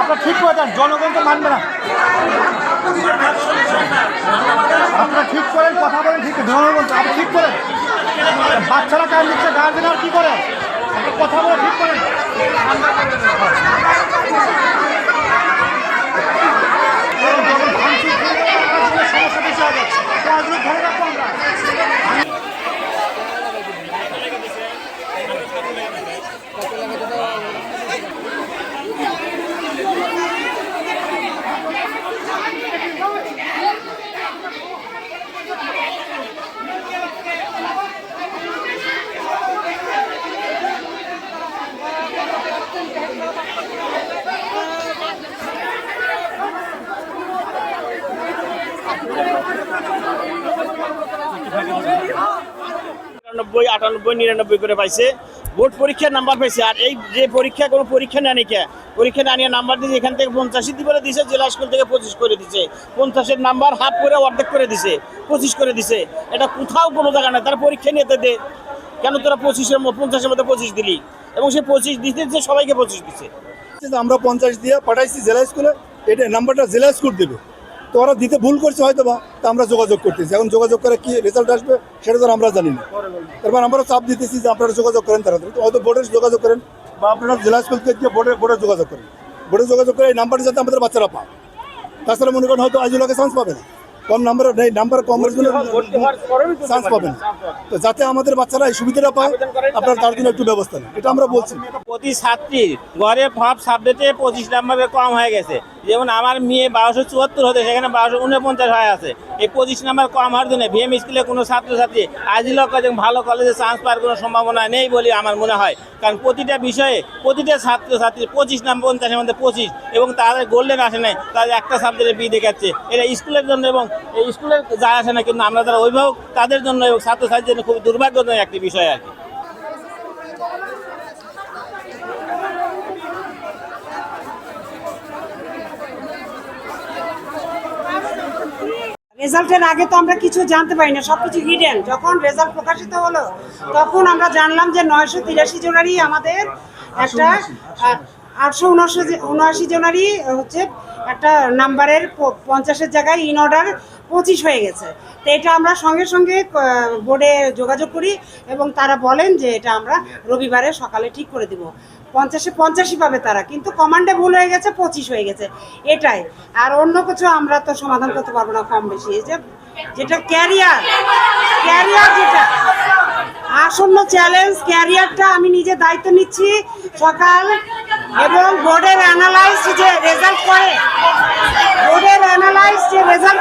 আপনার ঠিক করে দেন জনগণ তো মানবে না। আপনারা ঠিক করেন, কথা বলেন, ঠিক জনগণ আপনি ঠিক করেন, বাচ্চারা কাজ দিচ্ছে গার্জেন আর কি করে? কথা বলে ঠিক করেন কারণ যখন ভাঙচুর করবে, আপনার সঙ্গে সমস্যা বেশি হবে কাজগুলো ধরে রাখব আমরা নিরানব্বই আটানব্বই, নিরানব্বই করে পাইছে। বোর্ড পরীক্ষার নাম্বার পাইছে। আর এই যে পরীক্ষা, কোনো পরীক্ষা নেয়নি কে? পরীক্ষা না নিয়ে নাম্বার দিয়ে এখান থেকে পঞ্চাশি দিবে দিছে জেলা স্কুল থেকে পঁচিশ করে দিছে পঞ্চাশের নাম্বার হাফ করে অর্ধেক করে দিছে পঁচিশ করে দিছে এটা কোথাও কোনো জায়গা নেই। তারা পরীক্ষা নিয়ে দে কেন তোরা পঁচিশের পঞ্চাশের মধ্যে পঁচিশ দিলি? এবং সে পঁচিশ দিতে যে সবাইকে পঁচিশ যে আমরা পঞ্চাশ দিয়ে পাঠাইছি জেলা স্কুলে, এটা নাম্বারটা জেলা স্কুল দেবে। তো ওরা দিতে ভুল করছে হয়তো বা তা আমরা যোগাযোগ করতেছি। এখন যোগাযোগ করে কি রেজাল্ট আসবে, সেটা তো আমরা জানি না। তারপর আমরা চাপ দিতেছি যে আপনারা যোগাযোগ করেন তারা হয়তো বোর্ডের যোগাযোগ করেন বা আপনারা জেলা স্কুল থেকে গিয়ে বোর্ডের বোর্ডে যোগাযোগ করেন। বোর্ডে যোগাযোগ করে এই নাম্বারটা যাতে আমাদের বাচ্চারা পায়। তাছাড়া মনে করেন হয়তো লোকে চান্স পাবে না। কম নাম্বার নেই নাম্বার কম চান্স পাবে না তো যাতে আমাদের বাচ্চারা এই সুবিধাটা পায় আপনারা তার জন্য একটু ব্যবস্থা নেন। এটা আমরা বলছি। প্রতি ছাত্রী ঘরে সব সাবজেক্টে পঁচিশ নাম্বারে কম হয়ে গেছে। যেমন আমার মেয়ে বারোশো চুয়াত্তর হতে সেখানে বারোশো উনপঞ্চাশ হয়ে আছে। এই পঁচিশ নাম্বার কম হওয়ার জন্য ভিএম স্কুলে কোনো ছাত্রছাত্রী আজিলক ভালো কলেজে চান্স পাওয়ার কোনো সম্ভাবনা নেই বলে আমার মনে হয়। কারণ প্রতিটা বিষয়ে প্রতিটা ছাত্রছাত্রী পঁচিশ নাম্বার পঞ্চাশের মধ্যে পঁচিশ এবং তাদের গোল্ডেন আসে নাই তাদের একটা সাবজেক্টে বি দেখাচ্ছে। এটা স্কুলের জন্য এবং এই স্কুলের যা আসে না, কিন্তু আমরা যারা অভিভাবক, তাদের জন্য এবং ছাত্রছাত্রীর জন্য খুব দুর্ভাগ্যজনক একটি বিষয় আর কি। রেজাল্টের আগে তো আমরা কিছু জানতে পারি না, সবকিছু হিডেন যখন রেজাল্ট প্রকাশিত হলো, তখন আমরা জানলাম যে নয়শো তিরাশি জনেরই আমাদের একটা আটশো উনআশি জনেরই হচ্ছে একটা নাম্বারের পঞ্চাশের জায়গায় ইন অর্ডার পঁচিশ হয়ে গেছে। তো এটা আমরা সঙ্গে সঙ্গে বোর্ডে যোগাযোগ করি এবং তারা বলেন যে এটা আমরা রবিবারে সকালে ঠিক করে দিব। পঞ্চাশে পঞ্চাশই পাবে তারা, কিন্তু কমান্ডে ভুল হয়ে গেছে, পঁচিশ হয়ে গেছে। এটাই। আর অন্য কিছু আমরা তো সমাধান করতে পারব না কম বেশি। এই যে, যেটা ক্যারিয়ার ক্যারিয়ার যেটা, আসন্ন চ্যালেঞ্জ ক্যারিয়ারটা আমি নিজে দায়িত্ব নিচ্ছি সকাল এবং বোর্ডের অ্যানালাইজ যে রেজাল্ট করে। বোর্ডের অ্যানালাইজ যে রেজাল্ট